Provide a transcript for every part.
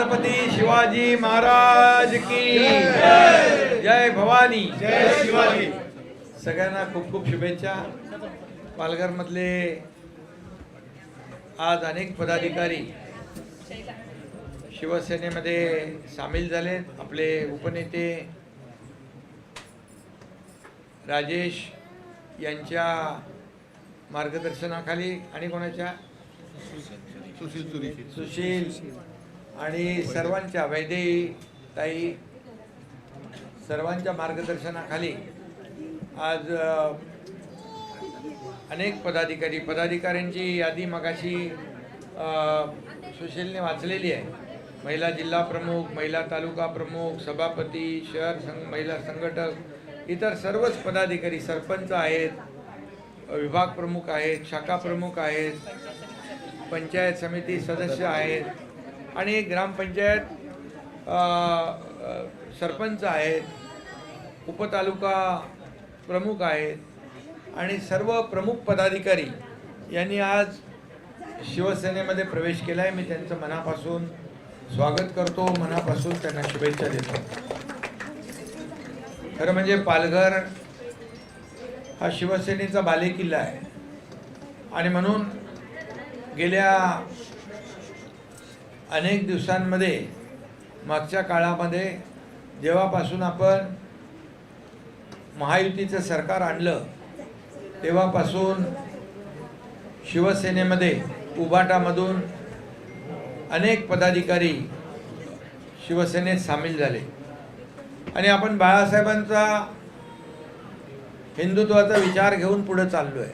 छत्रपती शिवाजी महाराज की जय! भवानी! जय शिवाजी! सगळ्यांना खूप खूप शुभेच्छा. पालघरमधले आज अनेक पदाधिकारी शिवसेनेमध्ये सामील झालेत. आपले उपनेते राजेश यांच्या मार्गदर्शनाखाली आणि कोणाच्या? सुशील सुशील आणि सर्वांच्या वैदेही ताई सर्वांच्या मार्गदर्शनाखाली आज अनेक पदाधिकारी पदाधिकाऱ्यांची यादी मगाशी सुशीलने वाचलेली आहे. महिला जिल्हा प्रमुख महिला तालुका प्रमुख सभापती शहर संघ महिला संघटक इतर सर्वच पदाधिकारी सरपंच आहेत विभाग प्रमुख आहेत शाखा प्रमुख आहेत पंचायत समिती सदस्य आहेत आणि ग्रामपंचायत सरपंच आहेत उपतालुका प्रमुख आहेत आणि सर्व प्रमुख पदाधिकारी यांनी आज शिवसेनेमध्ये प्रवेश केला आहे मी त्यांचं मनापासून स्वागत करतो. मनापासून त्यांना शुभेच्छा देतो. खरं म्हणजे पालघर हा शिवसेनेचा बालेकिल्ला आहे. आणि म्हणून गेल्या अनेक दिवसांमध्ये मागच्या काळामध्ये जेव्हापासून आपण महायुतीचं सरकार आणलं तेव्हापासून शिवसेनेमध्ये उबाटामधून अनेक पदाधिकारी शिवसेनेत सामील झाले. आणि आपण बाळासाहेबांचा हिंदुत्वाचा विचार घेऊन पुढं चाललो आहे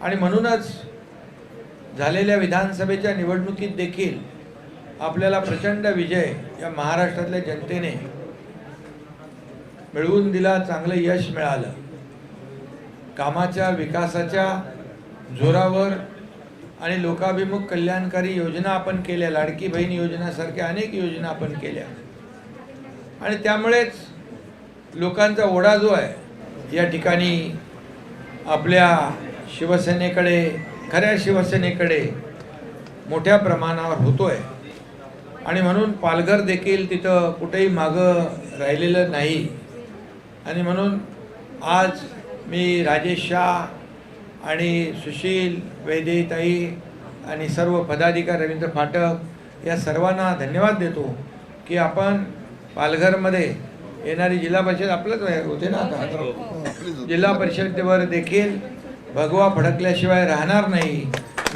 आणि म्हणूनच झालेल्या विधानसभेच्या निवडणुकीत देखील आपल्याला प्रचंड विजय या महाराष्ट्रातल्या जनतेने मिळवून दिला चांगलं यश मिळालं. कामाच्या विकासाच्या जोरावर आणि लोकाभिमुख कल्याणकारी योजना आपण केल्या लाडकी बहीण योजनासारख्या अनेक योजना आपण केल्या. आणि त्यामुळेच लोकांचा ओढा जो आहे या ठिकाणी आपल्या शिवसेनेकडे खऱ्या शिवसेनेकडे मोठ्या प्रमाणावर होतो आहे आणि म्हणून पालघर देखील तिथं कुठेही मागं राहिलेलं नाही. आणि म्हणून आज मी राजेश शाह आणि सुशील वैदेताई आणि सर्व पदाधिकारी रवींद्र फाटक या सर्वांना धन्यवाद देतो की आपण पालघरमध्ये येणारी जिल्हा परिषद आपलंच होते ना आता? जिल्हा परिषदेवर देखील भगवा फडकल्याशिवाय राहणार नाही.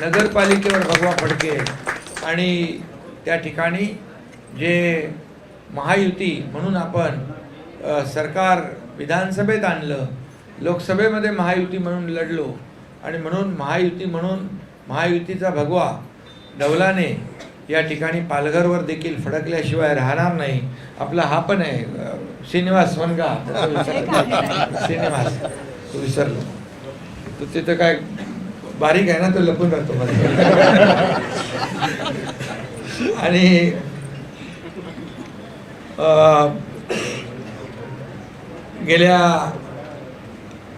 नगरपालिकेवर भगवा फडकेल. आणि त्या ठिकाणी जे महायुती म्हणून आपण सरकार विधानसभेत आणलं लोकसभेमध्ये महायुती म्हणून लढलो आणि म्हणून महायुती म्हणून महायुतीचा भगवा डवलाने या ठिकाणी पालघरवर देखील फडकल्याशिवाय राहणार नाही. आपला हा पण आहे श्रीनिवास वनगा. श्रीनिवास तो विसरलो. तर तिथं काय बारीक आहे ना तो लपून राहतो. आणि गेल्या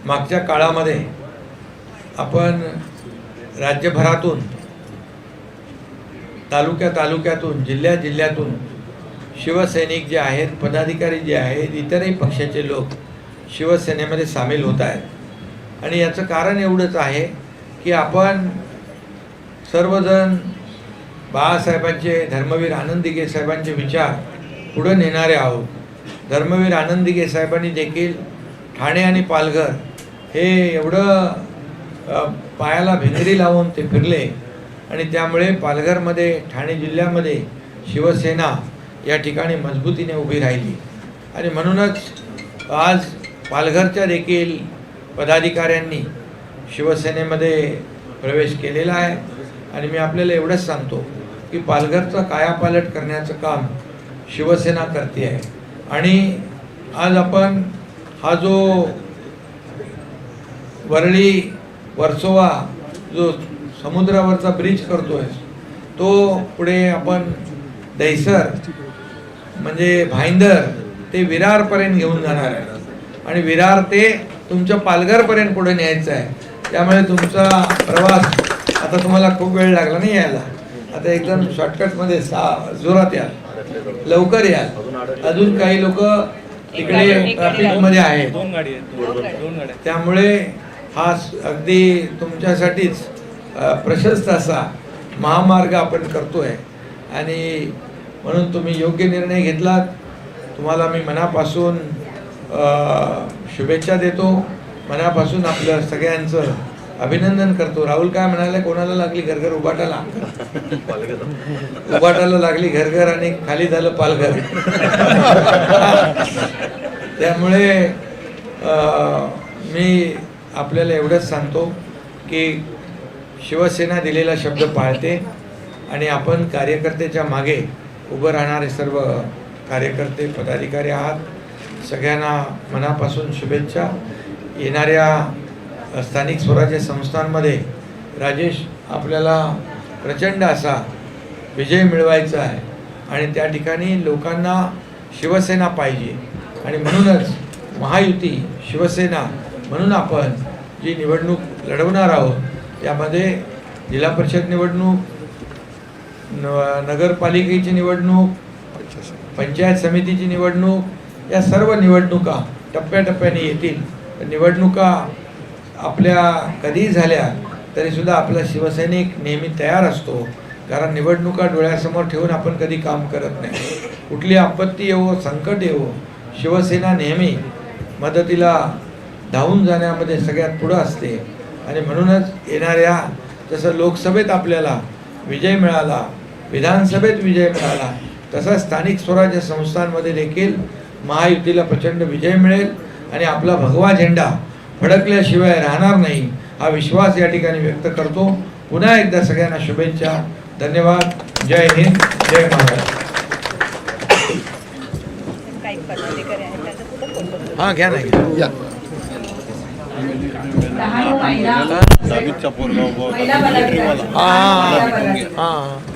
मागच्या काळामध्ये आपण राज्यभरातून तालुक्या तालुक्यातून जिल्ह्या जिल्ह्यातून शिवसैनिक जे आहेत पदाधिकारी जे आहेत इतरही पक्षाचे लोक शिवसेनेमध्ये सामील होत आहेत. आणि याचं कारण एवढंच आहे की आपण सर्वजण बाळासाहेबांचे धर्मवीर आनंदिगे साहेबांचे विचार पुढं नेणारे आहोत. धर्मवीर आनंदिगे साहेबांनी देखील ठाणे आणि पालघर हे एवढं पायाला भिंगरी लावून ते फिरले. आणि त्यामुळे पालघरमध्ये ठाणे जिल्ह्यामध्ये शिवसेना या ठिकाणी मजबूतीने उभी राहिली. आणि म्हणूनच आज पालघरच्या देखील पदाधिकाऱ्यांनी शिवसेनेमध्ये प्रवेश केलेला आहे. आणि मी आपल्याला एवढंच सांगतो की पालघरचा कायापालट करण्याचं काम शिवसेना करते आहे. आणि आज आपण हा जो वरळी वर्सोवा जो समुद्रावरचा ब्रिज करतो आहे तो पुढे आपण दहिसर म्हणजे भाईंदर ते विरारपर्यंत घेऊन जाणार आहे. आणि विरार ते तुमच्या पालघरपर्यंत पुढे न्यायचं आहे. त्यामुळे तुमचा प्रवास आता तुम्हाला खूप वेळ लागला नाही यायला? आता एकदम शॉर्टकटमध्ये सा जोरात याल लवकर याल अजून काही लोक तिकडे ट्रॅफिकमध्ये आहेत. दोन गाडी आहेत. दोन गाड्या त्यामुळे हा अगदी तुमच्यासाठीच प्रशस्त असा महामार्ग आपण करतोय. आणि म्हणून तुम्ही योग्य निर्णय घेतलात. तुम्हाला मी मनापासून शुभेच्छा देतो. मनापासून आपलं सगळ्यांचं अभिनंदन करतो. राहुल काय म्हणाले कोणाला लागली घरघर? उभाटाला उभाटाला लागली घरघर आणि खाली झालं पालघर. त्यामुळे मी आपल्याला एवढंच सांगतो की शिवसेना दिलेला शब्द पाळते आणि आपण कार्यकर्त्याच्या मागे उभं राहणारे सर्व कार्यकर्ते पदाधिकारी आहात. सगळ्यांना मनापासून शुभेच्छा. येणाऱ्या स्थानिक स्वराज्य संस्थांमध्ये राजेश आपल्याला प्रचंड असा विजय मिळवायचा आहे. आणि त्या ठिकाणी लोकांना शिवसेना पाहिजे. आणि म्हणूनच महायुती शिवसेना म्हणून आपण जी निवडणूक लढवणार आहोत यामध्ये जिल्हा परिषद निवडणूक न नगरपालिकेची निवडणूक पंचायत समितीची निवडणूक या सर्व निवडणुका टप्प्याटप्प्याने येतील. तर निवडणुका आपल्या कधीही झाल्या तरीसुद्धा आपला शिवसैनिक नेहमी तयार असतो. कारण निवडणुका डोळ्यासमोर ठेवून आपण कधी काम करत नाही. कुठली आपत्ती येवो संकट येवो शिवसेना नेहमी मदतीला धावून जाण्यामध्ये सगळ्यात पुढं असते. आणि म्हणूनच येणाऱ्या जसं लोकसभेत आपल्याला विजय मिळाला विधानसभेत विजय मिळाला तसा स्थानिक स्वराज्य संस्थांमध्ये देखील महायुतीला प्रचंड विजय मिळेल आणि आपला भगवा झेंडा फडकल्याशिवाय राहणार नाही. हा विश्वास या ठिकाणी व्यक्त करतो. पुन्हा एकदा सगळ्यांना शुभेच्छा. धन्यवाद. जय हिंद. जय महाराष्ट्र. फोटो हां घ्या नाही हां. हां.